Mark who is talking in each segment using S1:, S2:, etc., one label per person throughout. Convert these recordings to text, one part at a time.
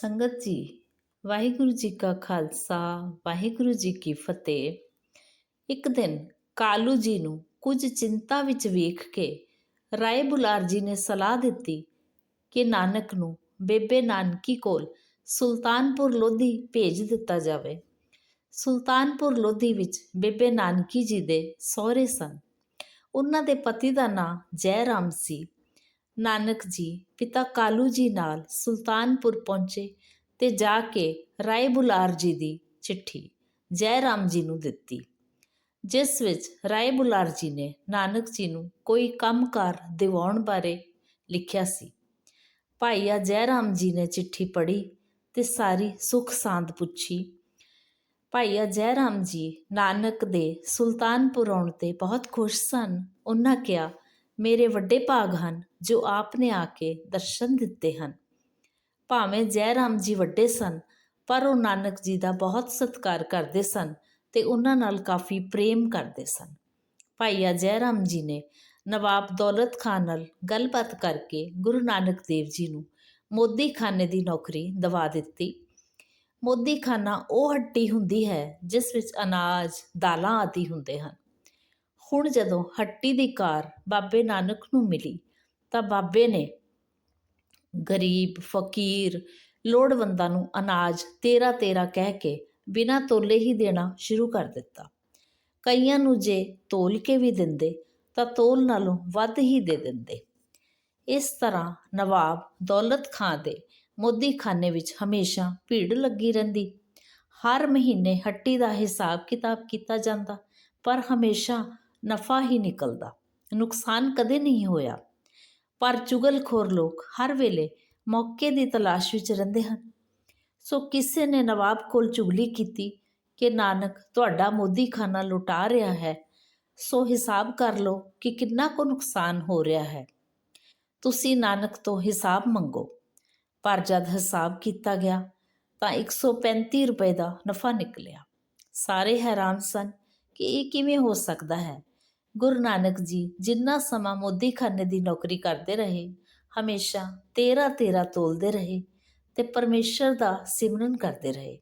S1: ਸੰਗਤ ਜੀ, ਵਾਹਿਗੁਰੂ ਜੀ ਕਾ ਖਾਲਸਾ, ਵਾਹਿਗੁਰੂ ਜੀ ਕੀ ਫਤਿਹ। ਇੱਕ ਦਿਨ ਕਾਲੂ ਜੀ ਨੂੰ ਕੁਝ ਚਿੰਤਾ ਵਿੱਚ ਵੇਖ ਕੇ ਰਾਏ ਬੁਲਾਰ ਜੀ ਨੇ ਸਲਾਹ ਦਿੱਤੀ ਕਿ ਨਾਨਕ ਨੂੰ ਬੇਬੇ ਨਾਨਕੀ ਕੋਲ ਸੁਲਤਾਨਪੁਰ ਲੋਧੀ ਭੇਜ ਦਿੱਤਾ ਜਾਵੇ। ਸੁਲਤਾਨਪੁਰ ਲੋਧੀ ਵਿੱਚ ਬੇਬੇ ਨਾਨਕੀ ਜੀ ਦੇ ਸਹੁਰੇ ਸਨ। ਉਹਨਾਂ ਦੇ ਪਤੀ ਦਾ ਨਾਂ ਜੈ ਰਾਮ ਸੀ। ਨਾਨਕ ਜੀ, ਪਿਤਾ ਕਾਲੂ ਜੀ ਨਾਲ ਸੁਲਤਾਨਪੁਰ ਪਹੁੰਚੇ ਤੇ ਜਾ ਕੇ ਰਾਏ ਬੁਲਾਰ ਜੀ ਦੀ ਚਿੱਠੀ ਜੈ ਰਾਮ ਜੀ ਨੂੰ ਦਿੱਤੀ, ਜਿਸ ਵਿੱਚ ਰਾਏ ਬੁਲਾਰ ਜੀ ਨੇ ਨਾਨਕ ਜੀ ਨੂੰ ਕੋਈ ਕੰਮਕਾਰ ਦਿਵਾਉਣ ਬਾਰੇ ਲਿਖਿਆ ਸੀ। ਭਾਈਆ ਜੈ ਰਾਮ ਜੀ ਨੇ ਚਿੱਠੀ ਪੜ੍ਹੀ ਤੇ ਸਾਰੀ ਸੁਖ ਸਾਂਦ ਪੁੱਛੀ। ਭਾਈਆ ਜੈ ਰਾਮ ਜੀ ਨਾਨਕ ਦੇ ਸੁਲਤਾਨਪੁਰ ਆਉਣ ਤੇ ਬਹੁਤ ਖੁਸ਼ ਸਨ। ਉਹਨਾਂ ਕਿਹਾ ਮੇਰੇ ਵੱਡੇ ਭਾਗ ਹਨ, ਜੋ ਆਪ ਨੇ ਆ ਕੇ ਦਰਸ਼ਨ ਦਿੱਤੇ ਹਨ। ਭਾਵੇਂ ਜੈ ਰਾਮ ਜੀ ਵੱਡੇ ਸਨ, ਪਰ ਉਹ ਨਾਨਕ ਜੀ ਦਾ ਬਹੁਤ ਸਤਿਕਾਰ ਕਰਦੇ ਸਨ ਤੇ ਉਹਨਾਂ ਨਾਲ ਕਾਫੀ ਪ੍ਰੇਮ ਕਰਦੇ ਸਨ। ਭਾਈਆ ਜੈ ਰਾਮ ਜੀ ਨੇ ਨਵਾਬ ਦੌਲਤ ਖਾਨ ਨਾਲ ਗੱਲਬਾਤ ਕਰਕੇ ਗੁਰੂ ਨਾਨਕ ਦੇਵ ਜੀ ਨੂੰ ਮੋਦੀ ਖਾਨੇ ਦੀ ਨੌਕਰੀ ਦਵਾ ਦਿੱਤੀ। ਮੋਦੀ ਖਾਨਾ ਉਹ ਹੱਟੀ ਹੁੰਦੀ ਹੈ, ਜਿਸ ਵਿੱਚ ਅਨਾਜ, ਦਾਲਾਂ ਆਦਿ ਹੁੰਦੇ ਹਨ। ਹੁਣ ਜਦੋਂ ਹੱਟੀ ਦੀ ਕਾਰ ਬਾਬੇ ਨਾਨਕ ਨੂੰ ਮਿਲੀ, ਤਾਂ ਬਾਬੇ ਨੇ ਗਰੀਬ, ਫਕੀਰ, ਲੋੜਵੰਦਾਂ ਨੂੰ ਅਨਾਜ ਤੇਰਾ ਤੇਰਾ ਕਹਿ ਕੇ ਬਿਨਾਂ ਤੋਲੇ ਹੀ ਦੇਣਾ ਸ਼ੁਰੂ ਕਰ ਦਿੱਤਾ। ਕਈਆਂ ਨੂੰ ਜੇ ਤੋਲ ਕੇ ਵੀ ਦਿੰਦੇ, ਤਾਂ ਤੋਲ ਨਾਲੋਂ ਵੱਧ ਹੀ ਦੇ ਦਿੰਦੇ। ਇਸ ਤਰ੍ਹਾਂ ਨਵਾਬ ਦੌਲਤ ਖਾਂ ਦੇ ਮੋਦੀਖਾਨੇ ਵਿੱਚ ਹਮੇਸ਼ਾ ਭੀੜ ਲੱਗੀ ਰਹਿੰਦੀ। ਹਰ ਮਹੀਨੇ ਹੱਟੀ ਦਾ ਹਿਸਾਬ ਕਿਤਾਬ ਕੀਤਾ ਜਾਂਦਾ, ਪਰ ਹਮੇਸ਼ਾ ਨਫਾ ਹੀ ਨਿਕਲਦਾ। ਨੁਕਸਾਨ ਕਦੇ ਨਹੀਂ ਹੋਇਆ। ਪਰ ਚੁਗਲਖੋਰ ਲੋਕ ਹਰ ਵੇਲੇ ਮੌਕੇ ਦੀ ਤਲਾਸ਼ ਵਿੱਚ ਰਹਿੰਦੇ ਹਨ। ਸੋ ਕਿਸੇ ਨੇ ਨਵਾਬ ਕੋਲ ਚੁਗਲੀ ਕੀਤੀ ਕਿ, ਨਾਨਕ, ਤੁਹਾਡਾ ਮੋਦੀ ਖਾਨਾ ਲੁਟਾ ਰਿਹਾ ਹੈ। ਸੋ ਹਿਸਾਬ ਕਰ ਲਓ ਕਿ ਕਿੰਨਾ ਕੁ ਨੁਕਸਾਨ ਹੋ ਰਿਹਾ ਹੈ। ਤੁਸੀਂ, ਨਾਨਕ, ਤੋਂ ਹਿਸਾਬ ਮੰਗੋ। ਪਰ ਜਦ ਹਿਸਾਬ ਕੀਤਾ ਗਿਆ, ਤਾਂ 135 ਰੁਪਏ ਦਾ ਨਫਾ ਨਿਕਲਿਆ। ਸਾਰੇ ਹੈਰਾਨ ਸਨ ਕਿ ਇਹ ਕਿਵੇਂ ਹੋ ਸਕਦਾ ਹੈ। ਗੁਰੂ ਨਾਨਕ ਜੀ ਜਿੰਨਾ ਸਮਾਂ ਮੋਦੀਖਾਨੇ ਦੀ ਨੌਕਰੀ ਕਰਦੇ ਰਹੇ, ਹਮੇਸ਼ਾ ਤੇਰਾ ਤੇਰਾ ਤੋਲਦੇ ਰਹੇ ਤੇ ਪਰਮੇਸ਼ਰ ਦਾ ਸਿਮਰਨ ਕਰਦੇ ਰਹੇ।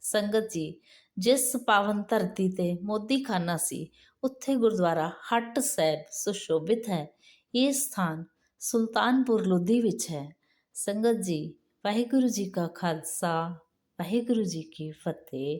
S1: ਸੰਗਤ ਜੀ, ਜਿਸ ਪਾਵਨ ਧਰਤੀ ਤੇ ਮੋਦੀਖਾਨਾ ਸੀ, ਉੱਥੇ ਗੁਰਦੁਆਰਾ ਹੱਟ ਸਾਹਿਬ ਸੁਸ਼ੋਭਿਤ ਹੈ। ਇਹ ਸਥਾਨ ਸੁਲਤਾਨਪੁਰ ਲੋਧੀ ਵਿੱਚ ਹੈ। ਸੰਗਤ ਜੀ, ਵਾਹਿਗੁਰੂ ਜੀ ਕਾ ਖਾਲਸਾ, ਵਾਹਿਗੁਰੂ ਜੀ ਕੀ ਫਤਿਹ।